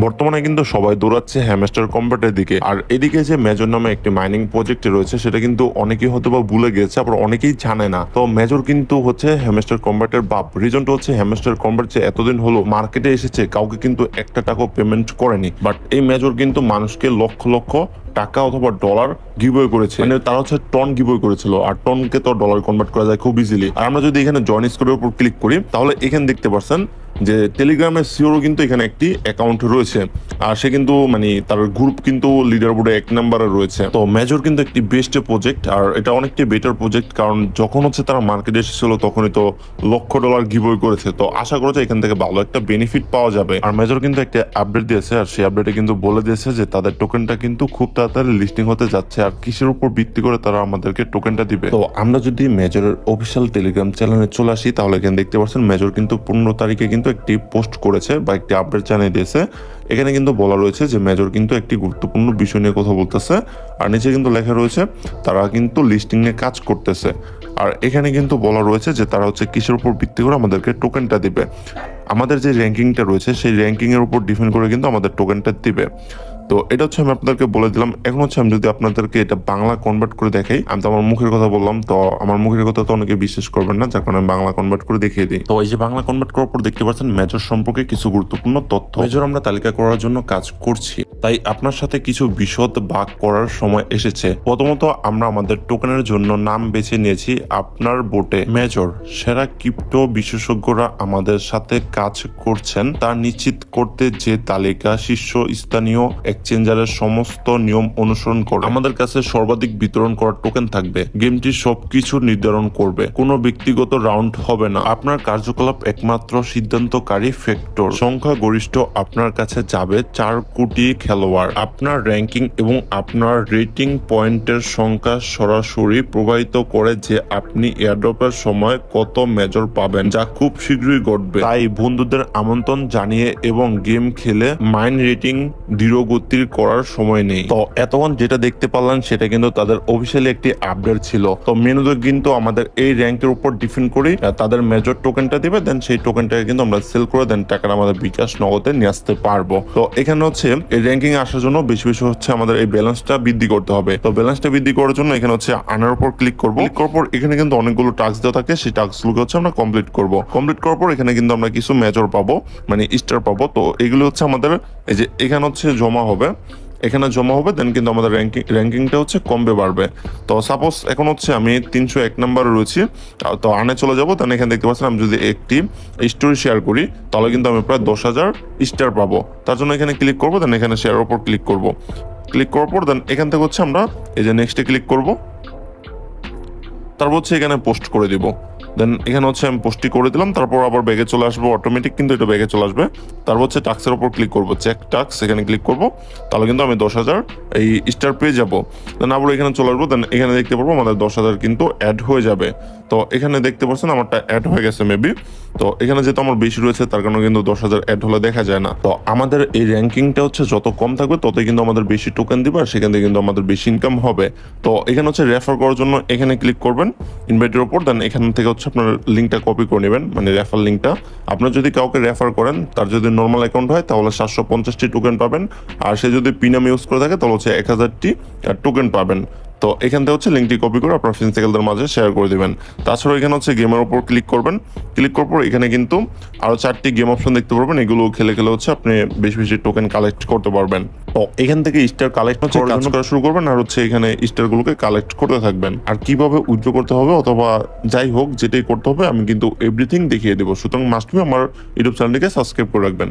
বর্তমানে কিন্তু সবাই দৌড়াচ্ছে হ্যামস্টার কম্বাটের দিকে। আর এদিকে যে মেজর নামে একটি মাইনিং প্রজেক্ট রয়েছে, সেটা কিন্তু অনেকেই হয়তো বা ভুলে গেছে, আবার অনেকেই জানে না। তো মেজর কিন্তু হচ্ছে হ্যামস্টার কম্বাটের বাপ। রিজনটা হচ্ছে হ্যামস্টার কম্বাট যে এতদিন হলো মার্কেটে এসেছে, কাউকে কিন্তু একটা টাকাও পেমেন্ট করেনি। বাট এই মেজর কিন্তু মানুষকে লক্ষ লক্ষ টাকা অথবা ডলার গিভওয়ে করেছে। মানে তারা হচ্ছে টন গিভওয়ে করেছিল, আর টনকে তো ডলার কনভার্ট করা যায় খুব ইজিলি আর আমরা যদি এখানে জয়েন স্কোরের উপর ক্লিক করি, তাহলে এখানে দেখতে পাচ্ছেন যে টেলিগ্রামের সিওরও কিন্তু এখানে একটি অ্যাকাউন্ট রয়েছে। আর সে কিন্তু মানে তার গ্রুপ কিন্তু লিডার বোর্ডে এক নাম্বারে রয়েছে। তো মেজর কিন্তু একটি বেস্ট প্রজেক্ট আর এটা অনেকটি বেটার প্রজেক্ট কারণ যখন হচ্ছে তারা মার্কেটে এসেছিল, তখনই তো লক্ষ ডলার গিভওয়ে করেছে। তো আশা করা যায় এখান থেকে ভালো একটা বেনিফিট পাওয়া যাবে। আর মেজর কিন্তু একটা আপডেট দিয়েছে, আর সেই আপডেটে কিন্তু বলে দিয়েছে যে তাদের টোকেনটা কিন্তু খুব তাড়াতাড়ি লিস্টিং হতে যাচ্ছে, আর কিসের উপর ভিত্তি করে তারা আমাদেরকে টোকেনটা দিবে। তো আমরা যদি মেজরের অফিসিয়াল টেলিগ্রাম চ্যানেলে চলে আসি, তাহলে এখানে দেখতে পাচ্ছেন মেজর কিন্তু পনেরো তারিখে কিন্তু একটি পোস্ট করেছে বা একটি আপডেট জানিয়ে দিয়েছে। এখানে কিন্তু বলা রয়েছে যে মেজর কিন্তু একটি গুরুত্বপূর্ণ বিষয় নিয়ে কথা বলতেছে। আর নিচে কিন্তু লেখা রয়েছে, তারা কিন্তু লিস্টিং নিয়ে কাজ করতেছে। আর এখানে কিন্তু বলা রয়েছে যে তারা হচ্ছে কিসের উপর ভিত্তি করে আমাদেরকে টোকেনটা দিবে। আমাদের যে র্যাঙ্কিংটা রয়েছে, সেই র্যাঙ্কিংয়ের উপর ডিপেন্ড করে কিন্তু আমাদের টোকেনটা দিবে। তো এটা হচ্ছে আমি আপনাদেরকে বলে দিলাম। এখন হচ্ছে আমি যদি আপনাদেরকে এটা বাংলা কনভার্ট করে দেখাই আমি তো আমার মুখের কথা বললাম তো আমার মুখের কথা তো অনেকে বিশ্বাস করবেন না যার কারণে আমি বাংলা কনভার্ট করে দেখিয়ে দিই। তো এই যে বাংলা কনভার্ট করার পর দেখতে পাচ্ছেন মেজর সম্পর্কে কিছু গুরুত্বপূর্ণ তথ্য। মেজর আমরা তালিকা করার জন্য কাজ করছি। তাই আপনার সাথে কিছু বিশদ ভাগ করার সময় এসেছে। প্রথমত আমরা আমাদের টোকেনের জন্য নাম বেছে নিয়েছি আপনার বোটে মেজর সেরা ক্রিপ্টো বিশেষজ্ঞরা আমাদের সাথে কাজ করছেন। তা নিশ্চিত করতে যে তালিকা শীর্ষ স্থানীয় এক্সচেঞ্জারের সমস্ত নিয়ম অনুসরণ করে। আমাদের কাছে সর্বাধিক বিতরণ করা টোকেন থাকবে। গেমটি সবকিছু নির্ধারণ করবে। কোনো ব্যক্তিগত রাউন্ড হবে না। আপনার কার্যকলাপ একমাত্র সিদ্ধান্তকারী ফ্যাক্টর সংখ্যা গরিষ্ঠ আপনার কাছে যাবে চার কোটি খেলোয়াড়। আপনার র্যাঙ্কিং এবং আপনার রেটিং পয়েন্টের সংখ্যা সরাসরি প্রভাবিত করে যে আপনি এয়ারড্রপের সময় কত মেজর পাবেন, যা খুব শীঘ্রই ঘটবে। তাই বন্ধুদের আমন্ত্রণ জানিয়ে এবং গেম খেলে মাইন্ড রেটিং ধীরগতির করার সময় নেই। তো এতক্ষণ যেটা দেখতে পারলাম সেটা কিন্তু তাদের অফিসিয়ালি একটি আপডেট ছিল। তো মেনুতে কিন্তু আমাদের এই র্যাঙ্কের উপর ডিপেন্ড করেই আহ, তাদের মেজর টোকেনটা দিবে দেন সেই টোকেনটাকে কিন্তু আমরা সেল করে দেন টাকাটা আমাদের বিকাশ নগদে নিয়ে আসতে পারব। তো এখানে হচ্ছে এই র্যাঙ্কিং আসার জন্য বেশি বেশি হচ্ছে আমাদের এই ব্যালেন্সটা বৃদ্ধি করতে হবে। তো ব্যালেন্সটা বৃদ্ধি করার জন্য এখানে হচ্ছে আনার উপর ক্লিক করব। ক্লিক করার পর এখানে কিন্তু অনেকগুলো টাস্ক দেওয়া থাকে সেই টাস্কগুলোকে হচ্ছে আমরা কমপ্লিট করব। কমপ্লিট করার পর এখানে কিন্তু আমরা কিছু মেজর পাবো মানে স্টার পাবো। তো এগুলো হচ্ছে আমাদের এই যে এখানে হচ্ছে জমা হবে, এখানে জমা হবে দেন কিন্তু আমাদের র্যাঙ্কিং র্যাঙ্কিংটা হচ্ছে কমবে, বাড়বে। তো সাপোজ এখন হচ্ছে আমি তিনশো এক নাম্বারে রয়েছি তো আনে চলে যাব দেন এখানে দেখতে পাচ্ছেন আমি যদি একটি স্টোরি শেয়ার করি, তাহলে কিন্তু আমি প্রায় দশ হাজার স্টার পাবো। তার জন্য এখানে ক্লিক করব দেন এখানে শেয়ারের ওপর ক্লিক করব। ক্লিক করার পর দেন এখান থেকে হচ্ছে আমরা এই যে নেক্সটে ক্লিক করব, তারপর হচ্ছে এখানে পোস্ট করে দিব। দেন এখানে হচ্ছে আমি পোস্টটি করে দিলাম, তারপর আবার ব্যাগে চলে আসব অটোমেটিক কিন্তু এটা ব্যাগে চলে আসবে। তারপর হচ্ছে টাক্সের ওপর ক্লিক করব। চেক টাক্স এখানে ক্লিক করব। তাহলে কিন্তু আমি দশ হাজার এই স্টার পেয়ে যাব। দেন আবার এখানে চলে আসব। দেন এখানে দেখতে পারব আমাদের দশ হাজার কিন্তু অ্যাড হয়ে যাবে। তো এখানে দেখতে পাচ্ছেন আমারটা অ্যাড হয়ে গেছে মেবি তো এখানে যেহেতু আমার বেশি রয়েছে, তার কারণে কিন্তু দশ হাজার অ্যাড হলে দেখা যায় না। তো আমাদের এই র্যাঙ্কিংটা হচ্ছে যত কম থাকবে, ততই কিন্তু আমাদের বেশি টোকেন দিবে, আর সেখান থেকে কিন্তু আমাদের বেশি ইনকাম হবে। তো এখানে হচ্ছে রেফার করার জন্য এখানে ক্লিক করবেন ইনভাইটের ওপর দেন এখান থেকে হচ্ছে আপনার লিঙ্কটা কপি করে নেবেন মানে রেফার লিঙ্কটা আপনার যদি কাউকে রেফার করেন, তার যদি নর্মাল অ্যাকাউন্ট হয়, তাহলে সাতশো পঞ্চাশটি টোকেন পাবেন, আর সে যদি পিনাম ইউজ করে থাকে, তাহলে হচ্ছে এক হাজারটি টোকেন পাবেন। তো এখান থেকে হচ্ছে লিঙ্কটি কপি করে আপনার ফ্রেন্ডসেকেলদের মাঝে শেয়ার করে দিবেন। তাছাড়াও এখানে হচ্ছে গেমের উপর ক্লিক করবেন। ক্লিক করার পর এখানে কিন্তু আরও চারটি গেম অপশন দেখতে পারবেন। এগুলো খেলে খেলে হচ্ছে আপনি বেশি বেশি টোকেন কালেক্ট করতে পারবেন। তো এখান থেকে স্টার কালেক্ট হচ্ছে কাজ করা শুরু করবেন আর হচ্ছে এখানে স্টার গুলোকে কালেক্ট করতে থাকবেন। আর কীভাবে উইথড্র করতে হবে অথবা যাই হোক যেটাই করতে হবে আমি কিন্তু এভরিথিং দেখিয়ে দেবো। সুতরাং মাস্ট বি আমার ইউটিউব চ্যানেলটিকে সাবস্ক্রাইব করে রাখবেন।